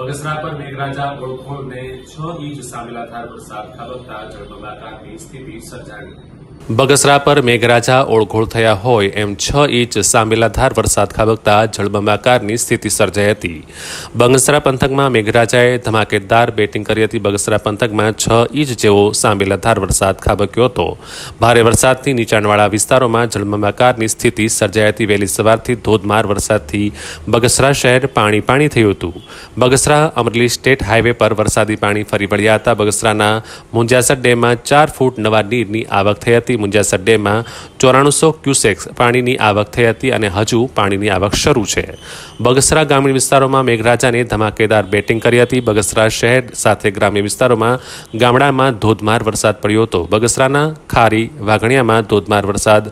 બગસરા પર મેઘરાજા ઓળખોળને છ ઇંચ સામેલાધાર વરસાદ ખાબકતા જળબંબાકારની સ્થિતિ સર્જાણી બગસરા પર મેઘરાજા ઓળઘોળ થયા હોય એમ છ ઇંચ સામેલાધાર વરસાદ ખાબકતા જળબંબાકારની સ્થિતિ સર્જાઈ હતી. બગસરા પંથકમાં મેઘરાજાએ ધમાકેદાર બેટિંગ કરી હતી. બગસરા પંથકમાં છ ઇંચ જેવો સામેલાધાર વરસાદ ખાબક્યો હતો. ભારે વરસાદથી નીચાણવાળા વિસ્તારોમાં જળબંબાકારની સ્થિતિ સર્જાઈ હતી. વહેલી સવારથી ધોધમાર વરસાદથી બગસરા શહેર પાણી પાણી થયું હતું. બગસરા અમરેલી સ્ટેટ હાઈવે પર વરસાદી પાણી ફરી વળ્યા હતા. બગસરાના મુંજાસર ડેમમાં ચાર ફૂટ નવા નીરની આવક થઈ હતી. મુંજાસર ડેમમાં ચોરાણુંસો ક્યુસેક્સ પાણીની આવક થઈ હતી અને હજુ પાણીની આવક શરૂ છે. બગસરા ગ્રામીણ વિસ્તારોમાં મેઘરાજાને ધમાકેદાર બેટિંગ કરી હતી. બગસરા શહેર સાથે ગ્રામ્ય વિસ્તારોમાં ગામડામાં ધોધમાર વરસાદ પડ્યો હતો. બગસરાના ખારી વાઘણિયામાં ધોધમાર વરસાદ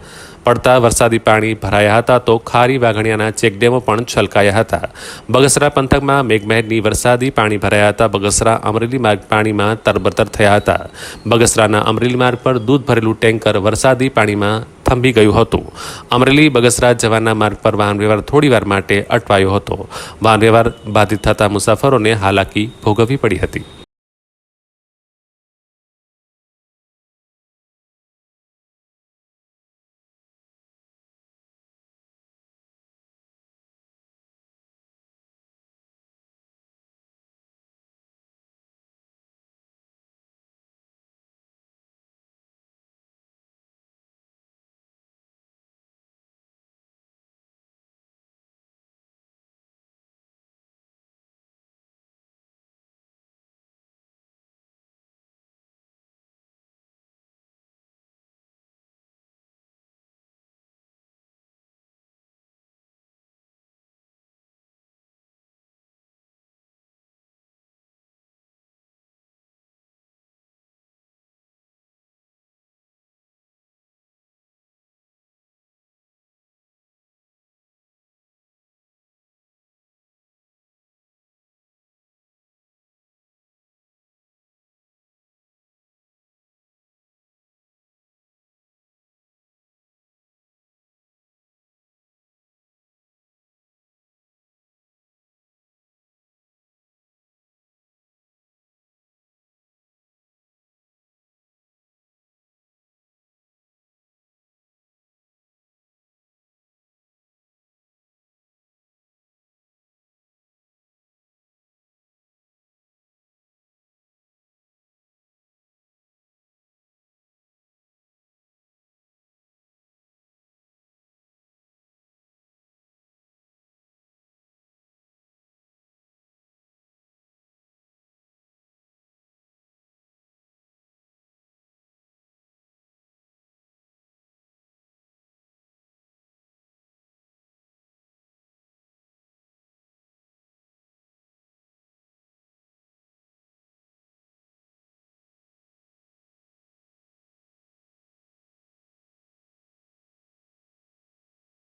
પડતા વરસાદી પાણી ભરાયા હતા તો ખારી વાઘણિયાના ચેકડેમો પણ છલકાયા હતા. બગસરા પંથકમાં મેઘમહેરની વરસાદી પાણી ભરાયા હતા. બગસરા અમરેલી માર્ગ પાણીમાં તરબતર થયા હતા. બગસરાના અમરેલી માર્ગ પર દૂધ ભરેલું ટેન્કર વરસાદી પાણીમાં થંભી ગયું હતું. અમરેલી બગસરા જવાના માર્ગ પર વાહન વ્યવહાર થોડીવાર માટે અટવાયો હતો. વાહન વ્યવહાર બાધિત થતા મુસાફરોને હાલાકી ભોગવવી પડી હતી.